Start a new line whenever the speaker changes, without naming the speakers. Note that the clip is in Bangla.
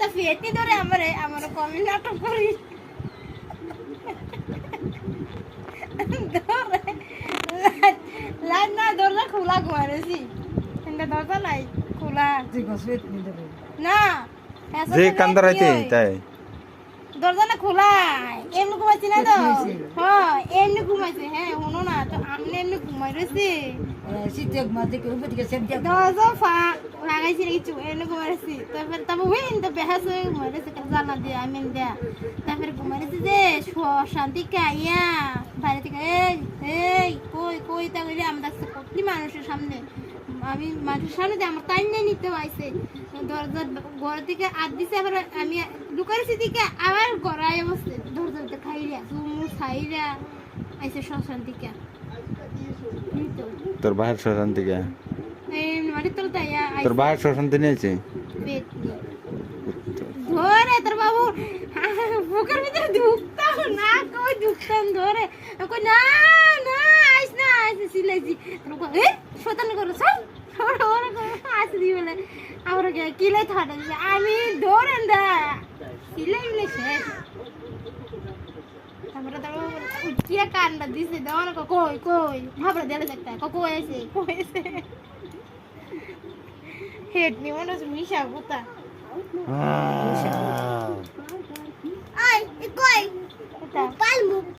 দা ফিয়েটি ধরে আমারে আমার কমে নাটক করি ধরে লাইট না দরজা খোলা ঘুমারেছি কিন্তু দরজা নাই খোলা
তুই গসবেত নি দেবে
না
যে কান্দারাইতে তাই
দরজা না খোলা এমনি ঘুমাইছি না তো
ঘুমাইছে?
হ্যাঁ এমনি ঘুমাইছে হ্যাঁ শুনো না তো আমি এমনি ঘুমাই রয়েছি।
শীতে কেউ সেট
দরজা ফাঁক লাগাইছি এমনি ঘুমাই রয়েছি। তারপরে তারপর হুইন তো বেহাস হয়ে ঘুমাই রয়েছে জানা দিয়ে আমি দেয়া। তারপরে ঘুমাই রয়েছি যে শান্তি কাইয়া বাইরে থেকে এই এই কই কই তা কইলে আমি দেখছি কতটি মানুষের সামনে? আমি মানুষের সামনে আমার টাইম নিয়ে নিতে হয়েছে দরজা ঘর থেকে আদ দিছে আবার আমি লুকাইছি দিকে আবার গড়াই বসছে। দরজাতে খাইরা তুমু খাইরা আইসে শ্মশান থেকে
তোর বাহির শ্মশান থেকে
মাটি তোর
বাহির শ্মশান থেকে নিয়েছে।
ধরে তোর বাবু। বুকের ভিতরে ঢুকতাম না কই ঢুকতাম ধরে। আমি কই না না আইস না আইস সিলাইছি তোর কই এ শতান করো সব ওরা ওরা আইস দি বলে আমরা কিলে থাটা আমি ধরেন দা সিলাই শেষ। তারপরে তোর উঠিয়া কান্ডা দিছে দেওয়া না কই কই ভাবরা দেলে দেখতা কই আছে? কই আছে? হেড নি মনে হচ্ছে মিশা কোথা আই কই? পালমু।